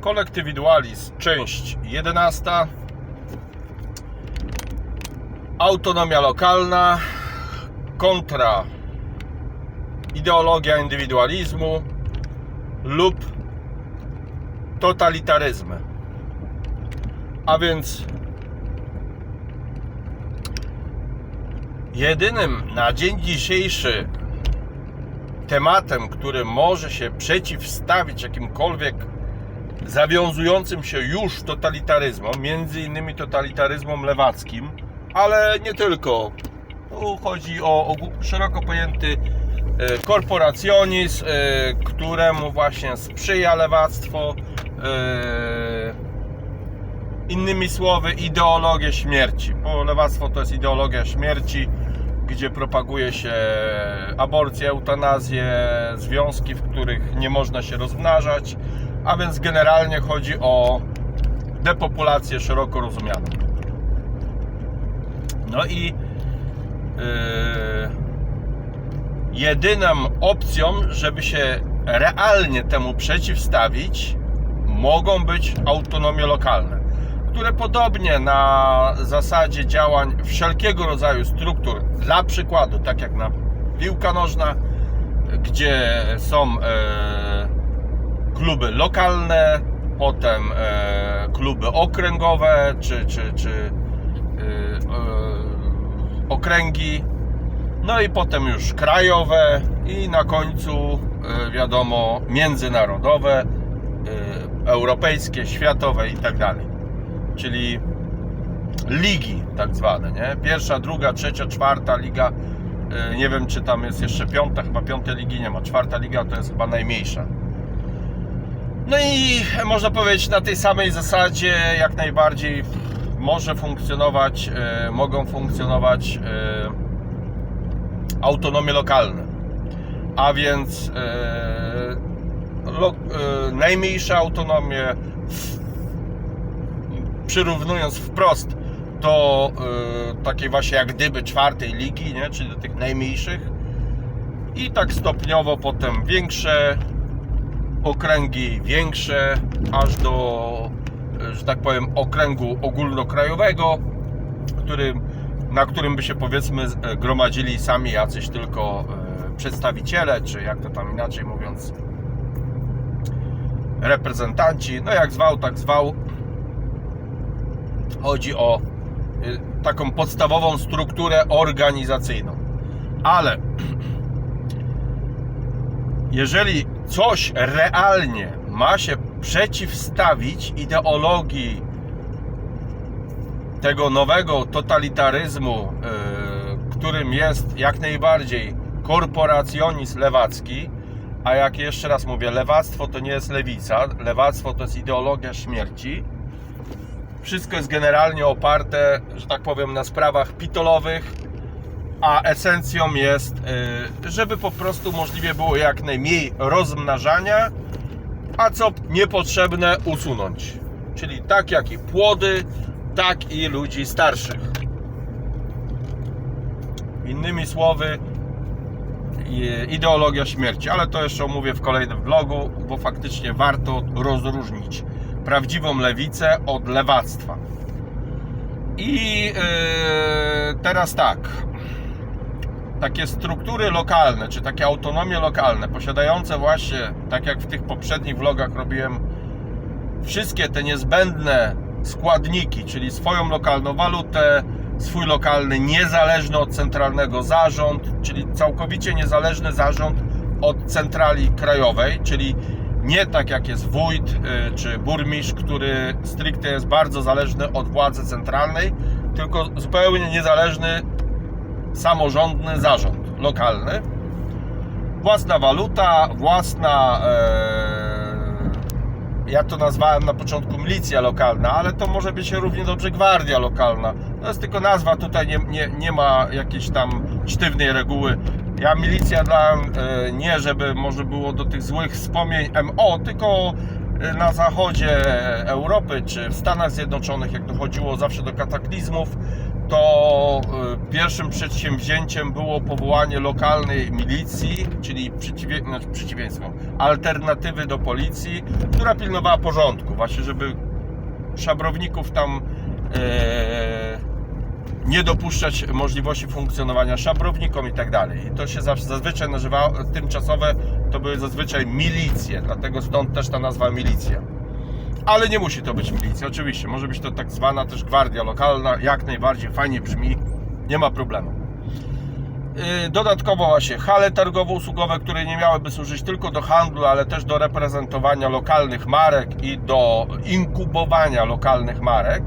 Kolektywidualizm, część 11. Autonomia lokalna kontra ideologia indywidualizmu lub totalitaryzmy. A więc jedynym na dzień dzisiejszy tematem, który może się przeciwstawić jakimkolwiek zawiązującym się już totalitaryzmom, między innymi totalitaryzmom lewackim, ale nie tylko. Tu chodzi o ogó- szeroko pojęty e, korporacjonizm, e, któremu właśnie sprzyja lewactwo. e, Innymi słowy, ideologię śmierci, bo lewactwo to jest ideologia śmierci, gdzie propaguje się aborcję, eutanazję, związki, w których nie można się rozmnażać, a więc generalnie chodzi o depopulację szeroko rozumianą. No i yy, jedyną opcją, żeby się realnie temu przeciwstawić, mogą być autonomie lokalne, które podobnie na zasadzie działań wszelkiego rodzaju struktur, dla przykładu, tak jak na piłka nożna, gdzie są e, kluby lokalne, potem e, kluby okręgowe, czy, czy, czy e, e, okręgi, no i potem już krajowe i na końcu wiadomo międzynarodowe, europejskie, światowe i tak dalej. Czyli ligi tak zwane, nie? Pierwsza, druga, trzecia, czwarta liga. Nie wiem, czy tam jest jeszcze piąta, chyba piątej ligi nie ma. Czwarta liga to jest chyba najmniejsza. No i można powiedzieć na tej samej zasadzie jak najbardziej może funkcjonować, e, mogą funkcjonować e, autonomie lokalne. A więc e, lo, najmniejsze autonomie, przyrównując wprost do e, takiej właśnie jak gdyby czwartej ligi, nie? czyli do tych najmniejszych. I tak stopniowo potem większe okręgi większe, aż do, że tak powiem, okręgu ogólnokrajowego, którym, na którym by się powiedzmy e, gromadzili sami jacyś tylko e, przedstawiciele, czy jak to tam inaczej mówiąc, reprezentanci. No jak zwał, tak zwał. Chodzi o e, taką podstawową strukturę organizacyjną. Ale jeżeli coś realnie ma się przeciwstawić ideologii tego nowego totalitaryzmu, yy, którym jest jak najbardziej korporacjonizm lewacki, a jak jeszcze raz mówię, lewactwo to nie jest lewica, lewactwo to jest ideologia śmierci. Wszystko jest generalnie oparte, że tak powiem, na sprawach pitolowych, a esencją jest, y, żeby po prostu możliwie było jak najmniej rozmnażania, a co niepotrzebne usunąć. Czyli tak jak i płody, tak i ludzi starszych. Innymi słowy, ideologia śmierci, ale to jeszcze omówię w kolejnym vlogu, bo faktycznie warto rozróżnić prawdziwą lewicę od lewactwa. I yy, teraz tak takie struktury lokalne, czy takie autonomie lokalne, posiadające właśnie, tak jak w tych poprzednich vlogach robiłem, wszystkie te niezbędne składniki, czyli swoją lokalną walutę, swój lokalny, niezależny od centralnego zarząd, czyli całkowicie niezależny zarząd od centrali krajowej, czyli nie tak jak jest wójt y, czy burmistrz, który stricte jest bardzo zależny od władzy centralnej, tylko zupełnie niezależny samorządny zarząd lokalny. Własna waluta, własna, e, ja to nazwałem na początku milicja lokalna, ale to może być równie dobrze gwardia lokalna. To jest tylko nazwa, tutaj nie, nie, nie ma jakiejś tam sztywnej reguły. Ja milicja dałem e, nie, żeby może było do tych złych wspomnień MO, tylko e, na zachodzie Europy czy w Stanach Zjednoczonych, jak dochodziło zawsze do kataklizmów, to y, pierwszym przedsięwzięciem było powołanie lokalnej milicji, czyli przeciwie, znaczy przeciwieństwo, alternatywy do policji, która pilnowała porządku, właśnie żeby szabrowników tam e, nie dopuszczać możliwości funkcjonowania szabrownikom i tak dalej. I to się zawsze, zazwyczaj nazywało, tymczasowe to były zazwyczaj milicje, dlatego stąd też ta nazwa milicja. Ale nie musi to być milicja, oczywiście. Może być to tak zwana też gwardia lokalna, jak najbardziej fajnie brzmi, nie ma problemu. Yy, Dodatkowo właśnie hale targowo-usługowe, które nie miałyby służyć tylko do handlu, ale też do reprezentowania lokalnych marek i do inkubowania lokalnych marek.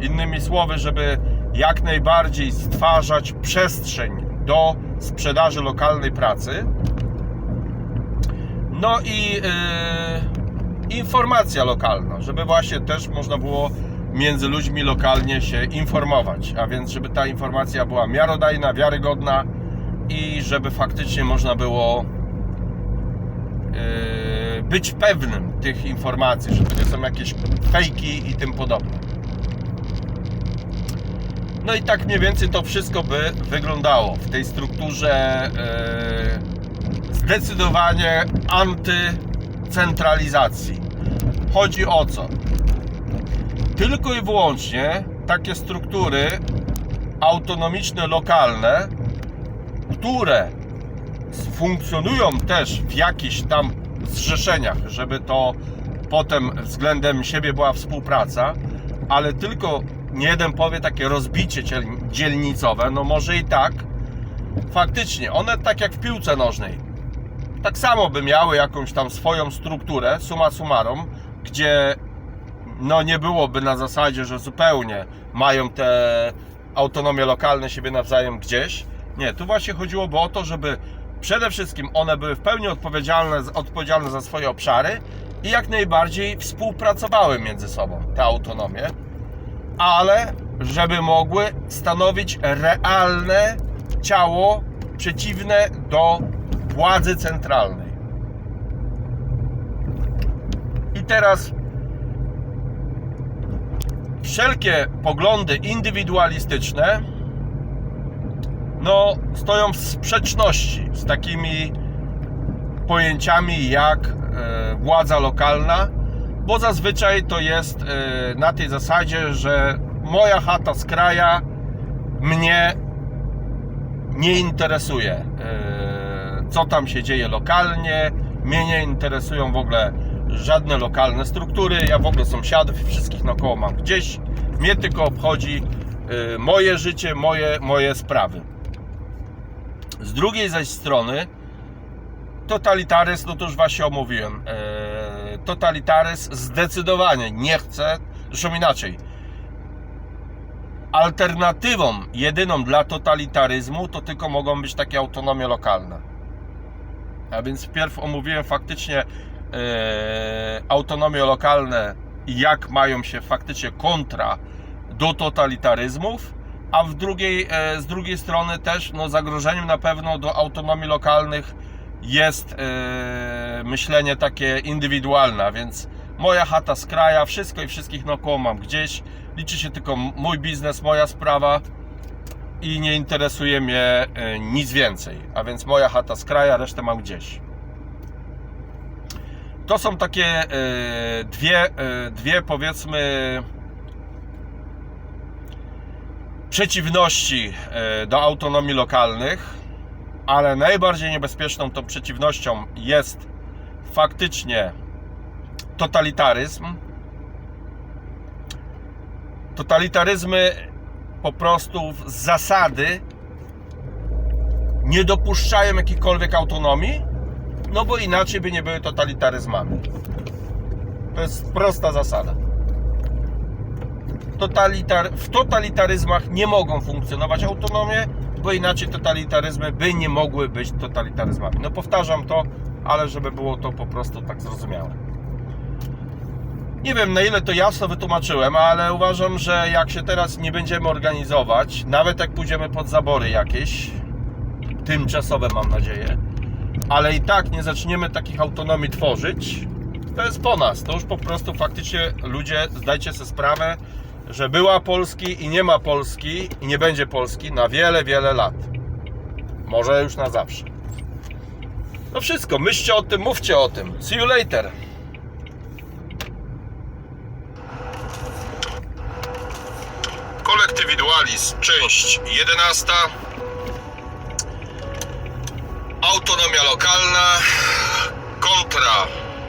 Innymi słowy, żeby jak najbardziej stwarzać przestrzeń do sprzedaży lokalnej pracy. No i yy, informacja lokalna, żeby właśnie też można było między ludźmi lokalnie się informować, a więc żeby ta informacja była miarodajna, wiarygodna i żeby faktycznie można było yy, być pewnym tych informacji, że to nie są jakieś fejki i tym podobne. No i tak mniej więcej to wszystko by wyglądało w tej strukturze yy, zdecydowanie antycentralizacji. Chodzi o co? Tylko i wyłącznie takie struktury autonomiczne, lokalne, które funkcjonują też w jakichś tam zrzeszeniach, żeby to potem względem siebie była współpraca, ale tylko nie jeden powie takie rozbicie dziel- dzielnicowe, no może i tak. Faktycznie, one tak jak w piłce nożnej, tak samo by miały jakąś tam swoją strukturę, summa summarum, gdzie no nie byłoby na zasadzie, że zupełnie mają te autonomie lokalne siebie nawzajem gdzieś. Nie, tu właśnie chodziłoby o to, żeby przede wszystkim one były w pełni odpowiedzialne, odpowiedzialne za swoje obszary i jak najbardziej współpracowały między sobą, te autonomie, ale żeby mogły stanowić realne ciało przeciwne do władzy centralnej. I teraz wszelkie poglądy indywidualistyczne no, stoją w sprzeczności z takimi pojęciami jak e, władza lokalna, bo zazwyczaj to jest e, na tej zasadzie, że moja chata z kraja mnie nie interesuje, e, co tam się dzieje lokalnie, mnie nie interesują w ogóle żadne lokalne struktury, ja w ogóle sąsiadów wszystkich naokoło mam gdzieś, mnie tylko obchodzi e, moje życie, moje, moje sprawy. Z drugiej zaś strony totalitaryzm, no to już właśnie omówiłem, e, totalitaryzm zdecydowanie nie chce, zresztą inaczej, alternatywą jedyną dla totalitaryzmu to tylko mogą być takie autonomie lokalne. A więc wpierw omówiłem faktycznie autonomie lokalne jak mają się faktycznie kontra do totalitaryzmów, a w drugiej, e, z drugiej strony też no, zagrożeniem na pewno do autonomii lokalnych jest e, myślenie takie indywidualne, więc moja chata z kraja, wszystko i wszystkich naokoło mam gdzieś, liczy się tylko mój biznes, moja sprawa i nie interesuje mnie e, nic więcej, a więc moja chata z kraja, resztę mam gdzieś. To są takie e, dwie, e, dwie powiedzmy przeciwności e, do autonomii lokalnych, ale najbardziej niebezpieczną tą przeciwnością jest faktycznie totalitaryzm. Totalitaryzmy po prostu z zasady nie dopuszczają jakiejkolwiek autonomii, no bo inaczej by nie były totalitaryzmami. To jest prosta zasada totalitar, w totalitaryzmach nie mogą funkcjonować autonomie, bo inaczej totalitaryzmy by nie mogły być totalitaryzmami. No powtarzam to, ale żeby było to po prostu tak zrozumiałe. Nie wiem na ile to jasno wytłumaczyłem, ale uważam, że jak się teraz nie będziemy organizować, nawet jak pójdziemy pod zabory jakieś, tymczasowe mam nadzieję, ale i tak nie zaczniemy takich autonomii tworzyć, to jest po nas. To już po prostu faktycznie ludzie, zdajcie sobie sprawę, że była Polski i nie ma Polski i nie będzie Polski na wiele, wiele lat. Może już na zawsze. No wszystko, myślcie o tym, mówcie o tym. See you later. Kolektywidualizm, część 11. Autonomia lokalna kontra